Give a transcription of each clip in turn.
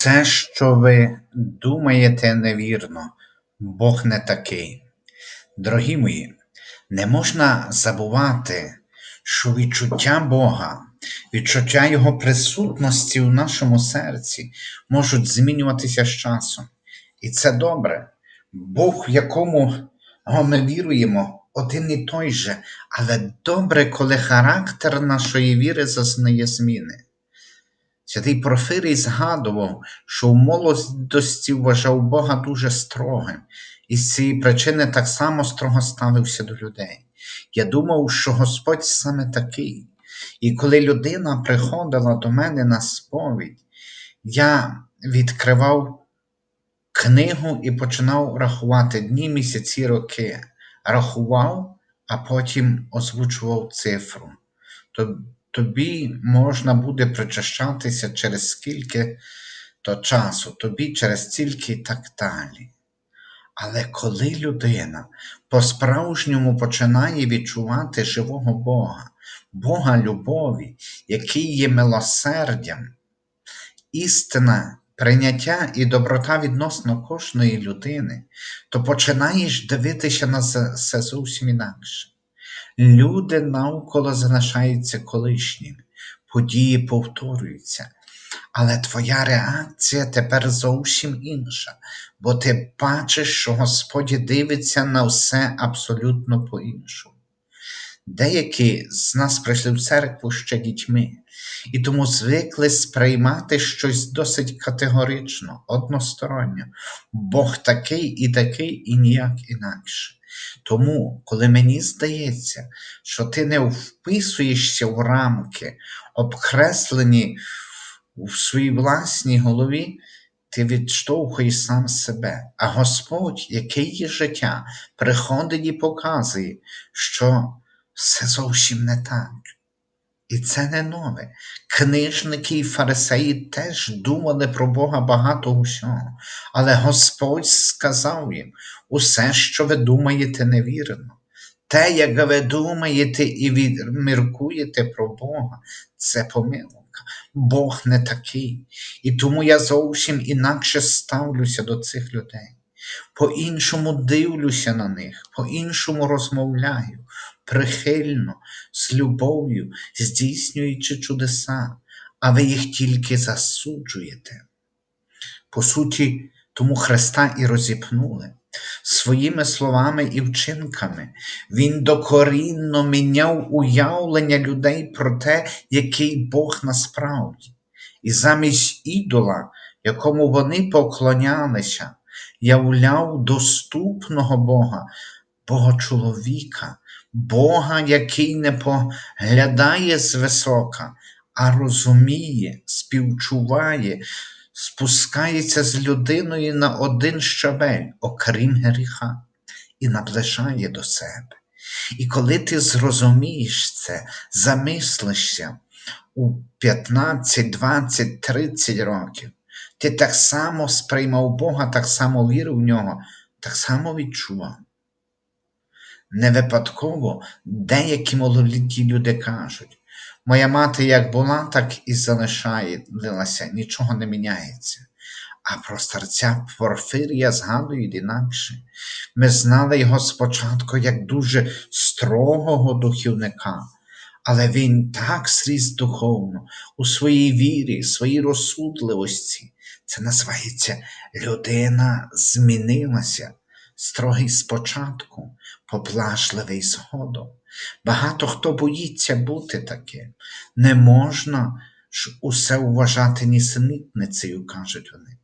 Це, що ви думаєте, невірно, Бог не такий. Дорогі мої, не можна забувати, що відчуття Бога, відчуття Його присутності у нашому серці можуть змінюватися з часом. І це добре. Бог, в якому ми віруємо, один і той же, але добре, коли характер нашої віри зазнає зміни. Святий Порфирій згадував, що в молодості вважав Бога дуже строгим, і з цієї причини так само строго ставився до людей. Я думав, що Господь саме такий. І коли людина приходила до мене на сповідь, я відкривав книгу і починав рахувати дні, місяці, роки. Рахував, а потім озвучував цифру тобі можна буде причащатися через скільки то часу, тобі через стільки і так далі. Але коли людина по-справжньому починає відчувати живого Бога, Бога любові, який є милосердям, істина прийняття і доброта відносно кожної людини, то починаєш дивитися на це зовсім інакше. Люди навколо залишаються колишніми, події повторюються, але твоя реакція тепер зовсім інша, бо ти бачиш, що Господь дивиться на все абсолютно по-іншому. Деякі з нас прийшли в церкву ще дітьми, і тому звикли сприймати щось досить категорично, односторонньо. Бог такий і такий, і ніяк інакше. Тому, коли мені здається, що ти не вписуєшся в рамки, обкреслені в своїй власній голові, ти відштовхуєш сам себе. А Господь, який є життя, приходить і показує, що все зовсім не так. І це не нове. Книжники і фарисеї теж думали про Бога багато усього, але Господь сказав їм: усе, що ви думаєте, невірно. Те, як ви думаєте і міркуєте про Бога, це помилка. Бог не такий. І тому я зовсім інакше ставлюся до цих людей. По-іншому дивлюся на них, по-іншому розмовляю, прихильно, з любов'ю, здійснюючи чудеса, а ви їх тільки засуджуєте. По суті, тому Христа і розіпнули. Своїми словами і вчинками Він докорінно міняв уявлення людей про те, який Бог насправді, і замість ідола, якому вони поклонялися, являв доступного Бога, Бога чоловіка, Бога, який не поглядає звисока, а розуміє, співчуває, спускається з людиною на один щабель, окрім гріха, і наближає до себе. І коли ти зрозумієш це, замислишся у 15, 20, 30 років, ти так само сприймав Бога, так само вірив в нього, так само відчував. Не випадково деякі молоді люди кажуть, моя мати як була, так і залишається, нічого не міняється. А про старця Порфирія згадують інакше. Ми знали його спочатку як дуже строгого духівника, але він так зріс духовно у своїй вірі, своїй розсудливості. Це називається людина змінилася, строгий спочатку, поплашливий згодом. Багато хто боїться бути таким. Не можна ж усе вважати нісенітницею, кажуть вони.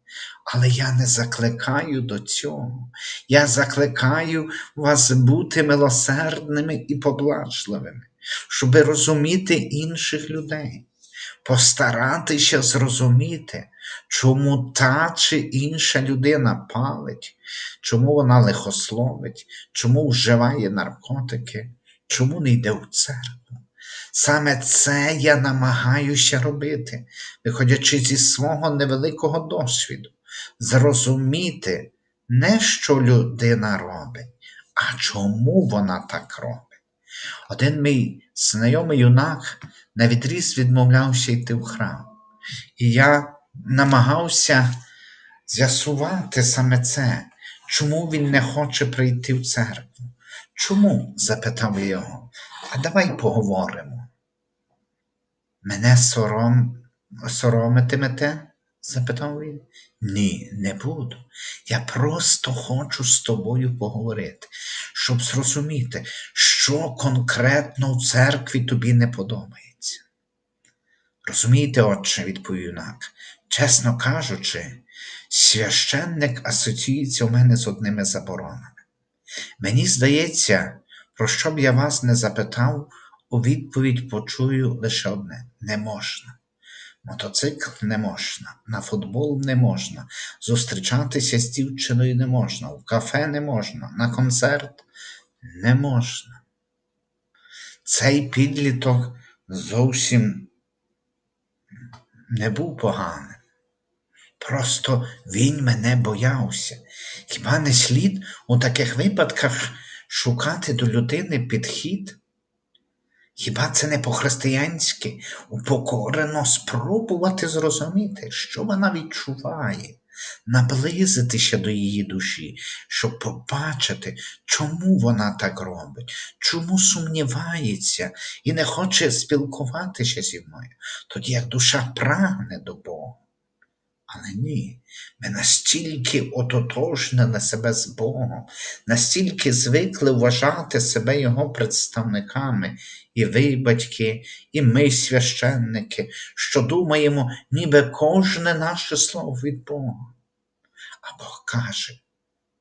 Але я не закликаю до цього. Я закликаю вас бути милосердними і поблажливими, щоб розуміти інших людей, постаратися зрозуміти, чому та чи інша людина палить, чому вона лихословить, чому вживає наркотики, чому не йде в церкву. Саме це я намагаюся робити, виходячи зі свого невеликого досвіду, зрозуміти не що людина робить, а чому вона так робить. Один мій знайомий юнак на відріз відмовлявся йти в храм. І я намагався з'ясувати саме це, чому він не хоче прийти в церкву. Чому? запитав його. А давай поговоримо. Мене сором... соромитимете? запитав він. Ні, не буду. Я просто хочу з тобою поговорити, щоб зрозуміти, що конкретно в церкві тобі не подобається. Розумієте, отче, відповів юнак, чесно кажучи, священник асоціюється у мене з одними заборонами. Мені здається, про що б я вас не запитав, у відповідь почую лише одне не можна. Мотоцикл не можна, на футбол не можна, зустрічатися з дівчиною не можна, в кафе не можна, на концерт не можна. Цей підліток зовсім не був поганим. Просто він мене боявся. Хіба не слід у таких випадках шукати до людини підхід? Хіба це не по-християнськи упокорено спробувати зрозуміти, що вона відчуває, наблизитися до її душі, щоб побачити, чому вона так робить, чому сумнівається і не хоче спілкуватися зі мною, тоді як душа прагне до Бога. Але ні, ми настільки ототожнили себе з Богом, настільки звикли вважати себе Його представниками, і ви, батьки, і ми, священники, що думаємо, ніби кожне наше слово від Бога. А Бог каже,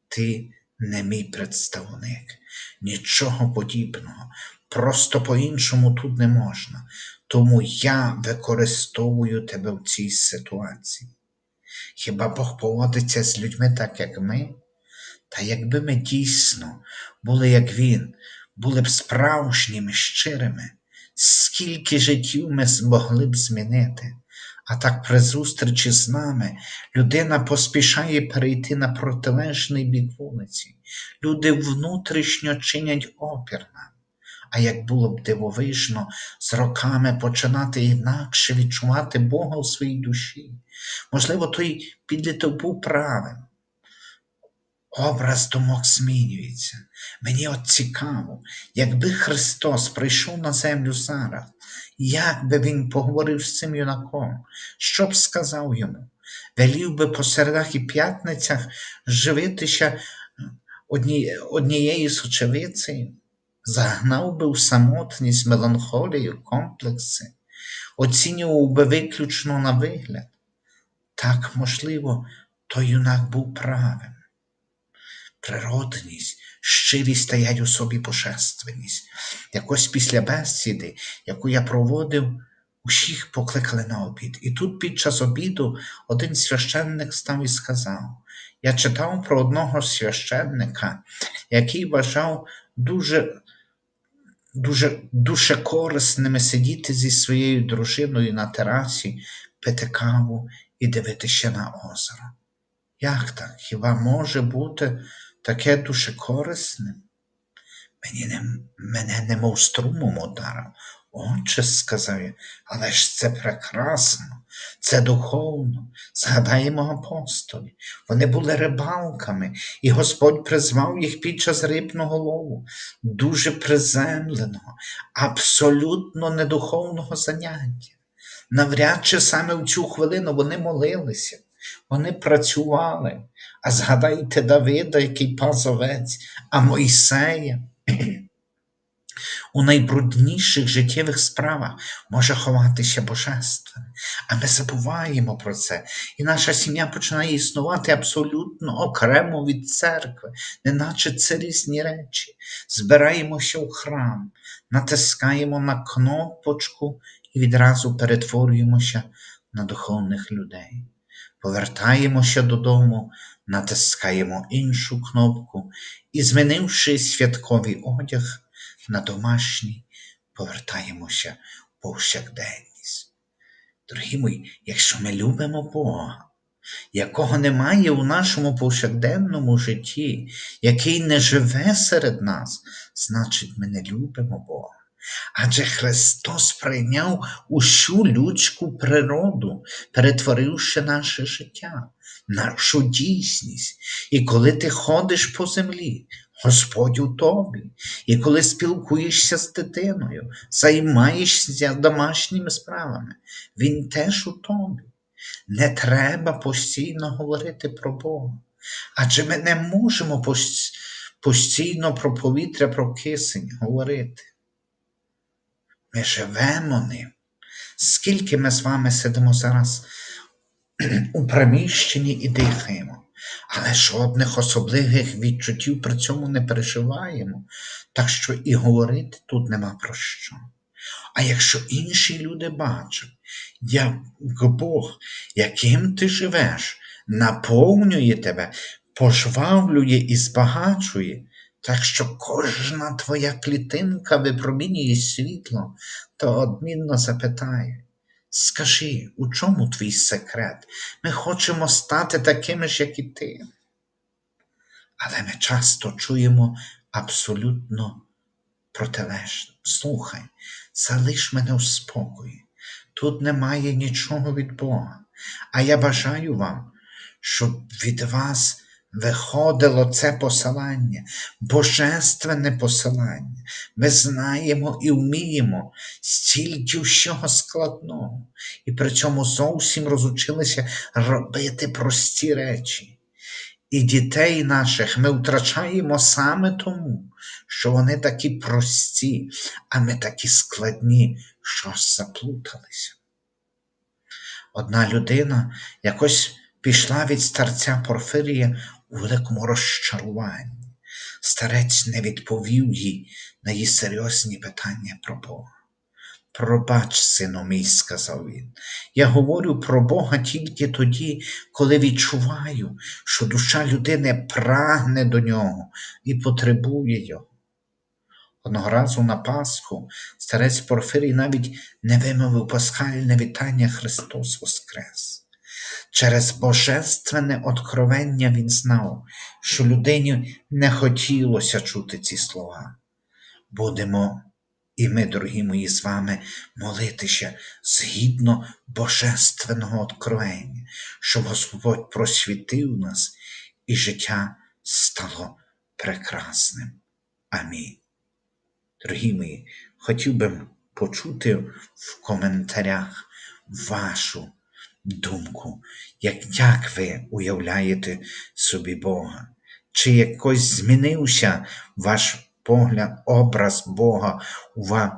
ти не мій представник, нічого подібного, просто по-іншому тут не можна. Тому я використовую тебе в цій ситуації. Хіба Бог поводиться з людьми так, як ми? Та якби ми дійсно були, як Він, були б справжніми, щирими, скільки життів ми змогли б змінити. А так при зустрічі з нами людина поспішає перейти на протилежний бік вулиці. Люди внутрішньо чинять опір нам. А як було б дивовижно з роками починати інакше відчувати Бога у своїй душі. Можливо, той підліток був правим. Образ думок змінюється. Мені от цікаво, якби Христос прийшов на землю зараз, як би Він поговорив з цим юнаком, що б сказав йому? Велів би по середах і п'ятницях живитися одні, однією з очевидцею, загнав би в самотність, меланхолію, комплекси, оцінював би виключно на вигляд. Так, можливо, той юнак був правим. Природність, щирість таять у собі божественність. Якось після бесіди, яку я проводив, усіх покликали на обід. І тут під час обіду один священник став і сказав: Я читав про одного священника, який вважав дуже дуже, дуже корисними сидіти зі своєю дружиною на терасі, пити каву і дивитися на озеро. Як так? Хіба може бути таке дуже корисним? Мені не, мене немов струмом ударив. Отче, сказав я, але ж це прекрасно, це духовно. Згадаємо апостолів. Вони були рибалками, і Господь призвав їх під час рибного лову, дуже приземленого, абсолютно недуховного заняття. Навряд чи саме в цю хвилину вони молилися, вони працювали. А згадайте Давида, який пас овець, а Мойсея. У найбрудніших життєвих справах може ховатися божественне, а ми забуваємо про це, і наша сім'я починає існувати абсолютно окремо від церкви, неначе це різні речі. Збираємося у храм, натискаємо на кнопочку і відразу перетворюємося на духовних людей. Повертаємося додому, натискаємо іншу кнопку і, змінивши святковий одяг на домашній, повертаємося в повсякденність. Дорогі мої, якщо ми любимо Бога, якого немає у нашому повсякденному житті, який не живе серед нас, значить ми не любимо Бога. Адже Христос прийняв усю людську природу, перетворивши наше життя, нашу дійсність. І коли ти ходиш по землі, Господь у тобі, і коли спілкуєшся з дитиною, займаєшся домашніми справами, Він теж у тобі. Не треба постійно говорити про Бога. Адже ми не можемо постійно про повітря, про кисень говорити. Ми живемо ним. Скільки ми з вами сидимо зараз у приміщенні і дихаємо, але жодних особливих відчуттів при цьому не переживаємо, так що і говорити тут нема про що. А якщо інші люди бачать, як Бог, яким ти живеш, наповнює тебе, пожвавлює і збагачує, так що кожна твоя клітинка випромінює світло, то одмінно запитає. Скажи, у чому твій секрет? Ми хочемо стати такими ж, як і ти. Але ми часто чуємо абсолютно протилежне. Слухай, залиш мене у спокої. Тут немає нічого від Бога. А я бажаю вам, щоб від вас виходило це посилання, божественне посилання. Ми знаємо і вміємо стільки всього складного, і при цьому зовсім розучилися робити прості речі. І дітей наших ми втрачаємо саме тому, що вони такі прості, а ми такі складні, що заплуталися. Одна людина якось пішла від старця Порфирія у великому розчаруванні. Старець не відповів їй на її серйозні питання про Бога. Пробач, сину мій, сказав він. Я говорю про Бога тільки тоді, коли відчуваю, що душа людини прагне до нього і потребує його. Одного разу на Пасху старець Порфирій навіть не вимовив пасхальне вітання Христос Воскрес. Через божественне откровення він знав, що людині не хотілося чути ці слова. Будемо і ми, дорогі мої, з вами молитися згідно божественного откровення, щоб Господь просвітив нас і життя стало прекрасним. Амінь. Дорогі мої, хотів би почути в коментарях вашу думку, як, ви уявляєте собі Бога? Чи якось змінився ваш погляд, образ Бога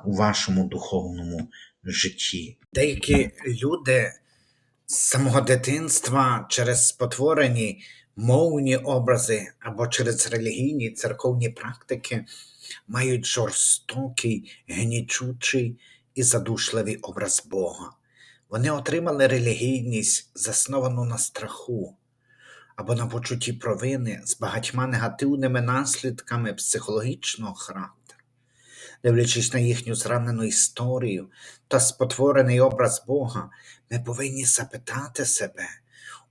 у вашому духовному житті? Деякі люди з самого дитинства через спотворені мовні образи або через релігійні церковні практики мають жорстокий, гнічучий і задушливий образ Бога. Вони отримали релігійність, засновану на страху або на почутті провини з багатьма негативними наслідками психологічного характеру. Дивлячись на їхню зранену історію та спотворений образ Бога, ми повинні запитати себе,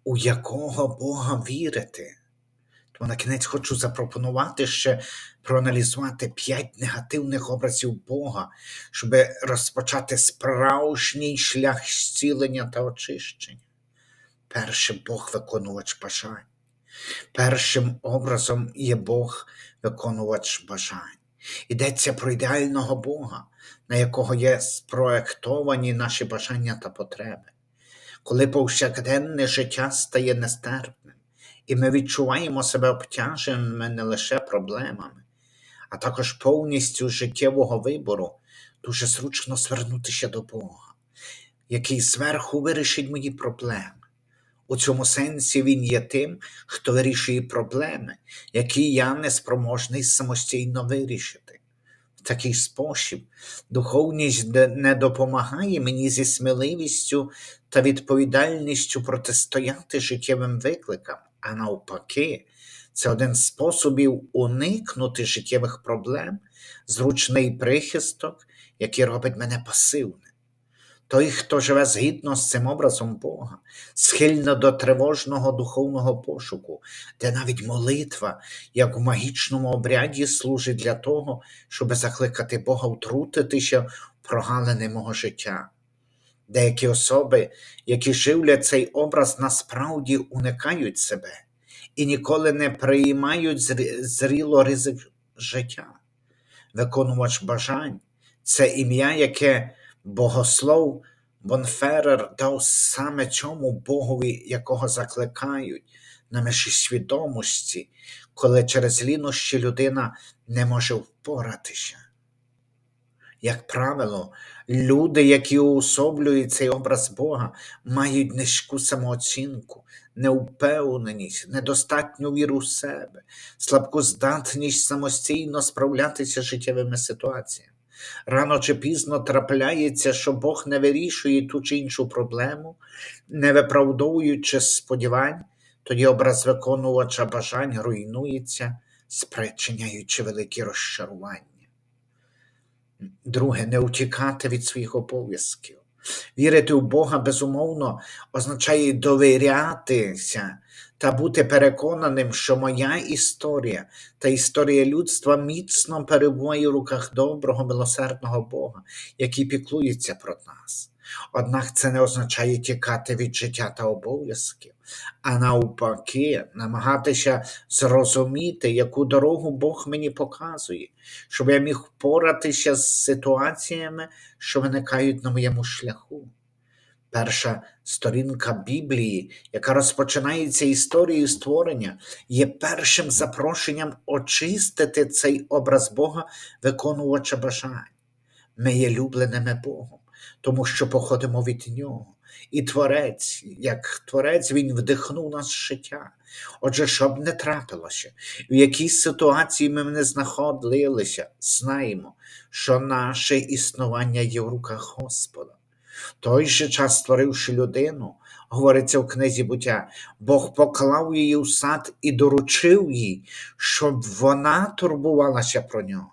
у якого Бога вірити. Тому на кінець хочу запропонувати ще проаналізувати п'ять негативних образів Бога, щоб розпочати справжній шлях зцілення та очищення. Перший Бог виконувач бажань. Першим образом є Бог виконувач бажань. Йдеться про ідеального Бога, на якого є спроектовані наші бажання та потреби. Коли повсякденне життя стає нестерпним, і ми відчуваємо себе обтяженими не лише проблемами, а також повністю життєвого вибору, дуже зручно звернутися до Бога, який зверху вирішить мої проблеми. У цьому сенсі він є тим, хто вирішує проблеми, які я не спроможний самостійно вирішити. В такий спосіб духовність не допомагає мені зі сміливістю та відповідальністю протистояти життєвим викликам, а навпаки, це один з способів уникнути життєвих проблем, зручний прихисток, який робить мене пасивним. Той, хто живе згідно з цим образом Бога, схильно до тривожного духовного пошуку, де навіть молитва, як у магічному обряді, служить для того, щоб закликати Бога втрутитися в прогалини мого життя. Деякі особи, які живлять цей образ, насправді уникають себе і ніколи не приймають зрі- зріло ризик життя. Виконувач бажань це ім'я, яке богослов Бонферер дав саме цьому Богові, якого закликають на межі свідомості, коли через лінощі людина не може впоратися. Як правило, люди, які уособлюють цей образ Бога, мають низьку самооцінку, неупевненість, недостатню віру в себе, слабку здатність самостійно справлятися з життєвими ситуаціями. Рано чи пізно трапляється, що Бог не вирішує ту чи іншу проблему, не виправдовуючи сподівань, тоді образ виконувача бажань руйнується, спричиняючи великі розчарування. Друге, не утікати від своїх обов'язків. Вірити в Бога безумовно означає довірятися та бути переконаним, що моя історія та історія людства міцно перебуває в руках доброго, милосердного Бога, який піклується про нас. Однак це не означає тікати від життя та обов'язків, а навпаки, намагатися зрозуміти, яку дорогу Бог мені показує, щоб я міг впоратися з ситуаціями, що виникають на моєму шляху. Перша сторінка Біблії, яка розпочинається історією створення, є першим запрошенням очистити цей образ Бога, виконувача бажань. Ми є любленими Богом, тому що походимо від Нього. І Творець, як Творець, Він вдихнув нас життя. Отже, що б не трапилося, в якій ситуації ми не знаходилися, знаємо, що наше існування є в руках Господа. Той же час, створивши людину, говориться в книзі буття, Бог поклав її в сад і доручив їй, щоб вона турбувалася про нього.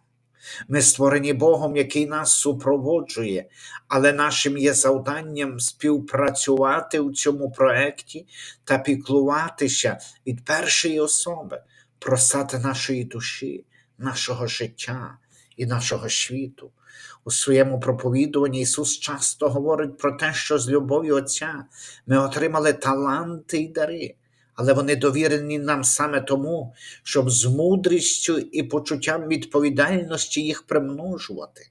Ми створені Богом, який нас супроводжує, але нашим є завданням співпрацювати у цьому проекті та піклуватися від першої особи про сад нашої душі, нашого життя і нашого світу. У своєму проповідуванні Ісус часто говорить про те, що з любов'ю Отця ми отримали таланти й дари, але вони довірені нам саме тому, щоб з мудрістю і почуттям відповідальності їх примножувати.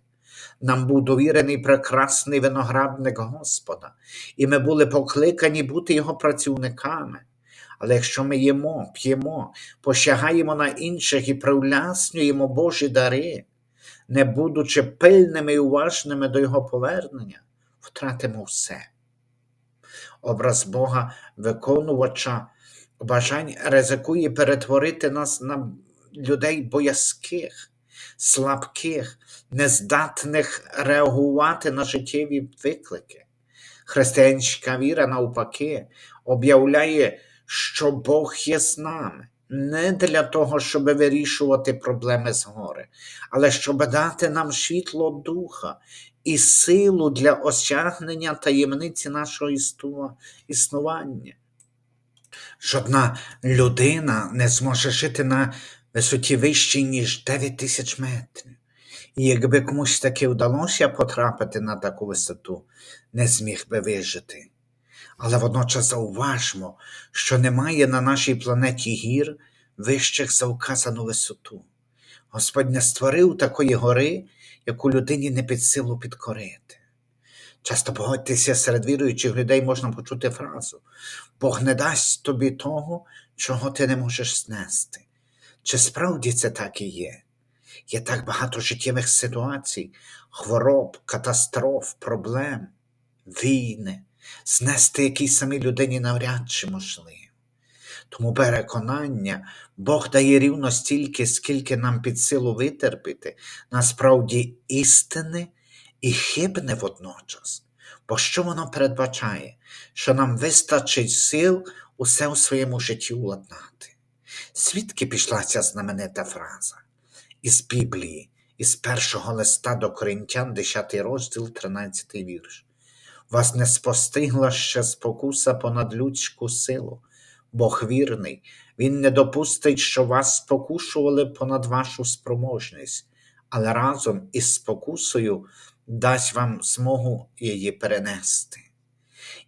Нам був довірений прекрасний виноградник Господа, і ми були покликані бути його працівниками. Але якщо ми їмо, п'ємо, посягаємо на інших і привляснюємо Божі дари, не будучи пильними і уважними до Його повернення, втратимо все. Образ Бога, виконувача бажань ризикує перетворити нас на людей боязких, слабких, нездатних реагувати на життєві виклики. Християнська віра, навпаки, об'являє, що Бог є з нами. Не для того, щоб вирішувати проблеми згори, але щоб дати нам світло духа і силу для осягнення таємниці нашого існування. Жодна людина не зможе жити на висоті вищій, ніж 9 тисяч метрів. І якби комусь таки вдалося потрапити на таку висоту, не зміг би вижити. Але водночас зауважмо, що немає на нашій планеті гір вищих за вказану висоту. Господь не створив такої гори, яку людині не під силу підкорити. Часто погодьтеся, серед віруючих людей можна почути фразу Бог не дасть тобі того, чого ти не можеш знести. Чи справді це так і є? Є так багато життєвих ситуацій, хвороб, катастроф, проблем, війни, знести якій самій людині навряд чи можливо. Тому переконання Бог дає рівно стільки, скільки нам під силу витерпіти, насправді істини і хибне водночас. Бо що воно передбачає? Що нам вистачить сил усе у своєму житті уладнати. Звідки пішла ця знаменита фраза? Із Біблії, із першого листа до Коринтян, 10 розділ, 13 вірш. Вас не спостигла ще спокуса понад людську силу. Бог вірний, Він не допустить, що вас спокушували понад вашу спроможність, але разом із спокусою дасть вам змогу її перенести.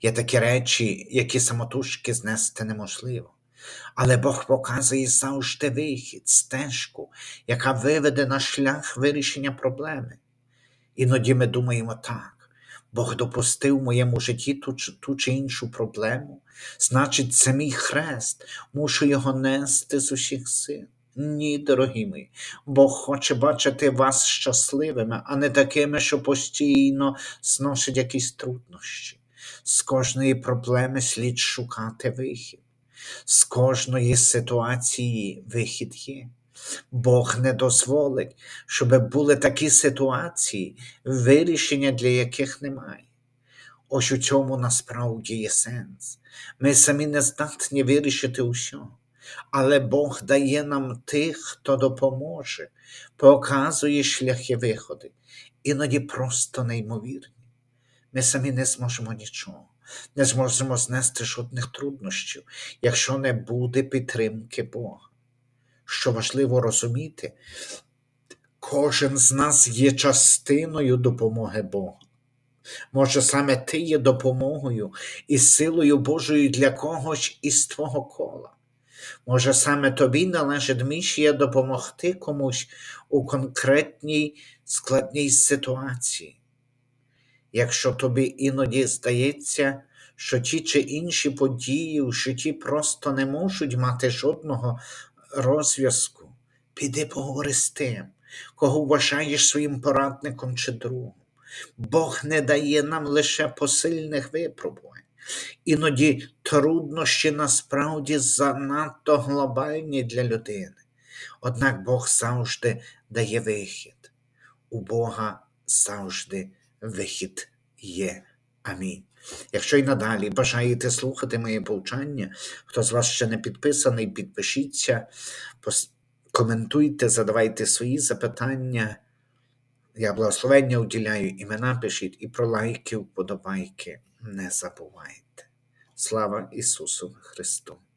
Є такі речі, які самотужки знести неможливо. Але Бог показує завжди вихід, стежку, яка виведе на шлях вирішення проблеми. Іноді ми думаємо так. Бог допустив в моєму житті ту, ту чи іншу проблему, значить, це мій хрест, мушу його нести з усіх сил. Ні, дорогі мої, Бог хоче бачити вас щасливими, а не такими, що постійно зносять якісь труднощі. З кожної проблеми слід шукати вихід, з кожної ситуації вихід є. Бог не дозволить, щоб були такі ситуації, вирішення для яких немає. Ось у цьому насправді є сенс. Ми самі не здатні вирішити усього, але Бог дає нам тих, хто допоможе, показує шляхи виходи, іноді просто неймовірні. Ми самі не зможемо нічого, не зможемо знести жодних труднощів, якщо не буде підтримки Бога. Що важливо розуміти, кожен з нас є частиною допомоги Бога. Може, саме ти є допомогою і силою Божою для когось із твого кола. Може, саме тобі належить місія допомогти комусь у конкретній складній ситуації. Якщо тобі іноді здається, що ті чи інші події в житті просто не можуть мати жодного розв'язку, піди поговори з тим, кого вважаєш своїм порадником чи другом. Бог не дає нам лише посильних випробувань. Іноді труднощі насправді занадто глобальні для людини. Однак Бог завжди дає вихід. У Бога завжди вихід є. Амінь. Якщо й надалі бажаєте слухати моє повчання, хто з вас ще не підписаний, підпишіться, коментуйте, задавайте свої запитання. Я благословення уділяю, імена пишіть і про лайки, вподобайки не забувайте. Слава Ісусу Христу!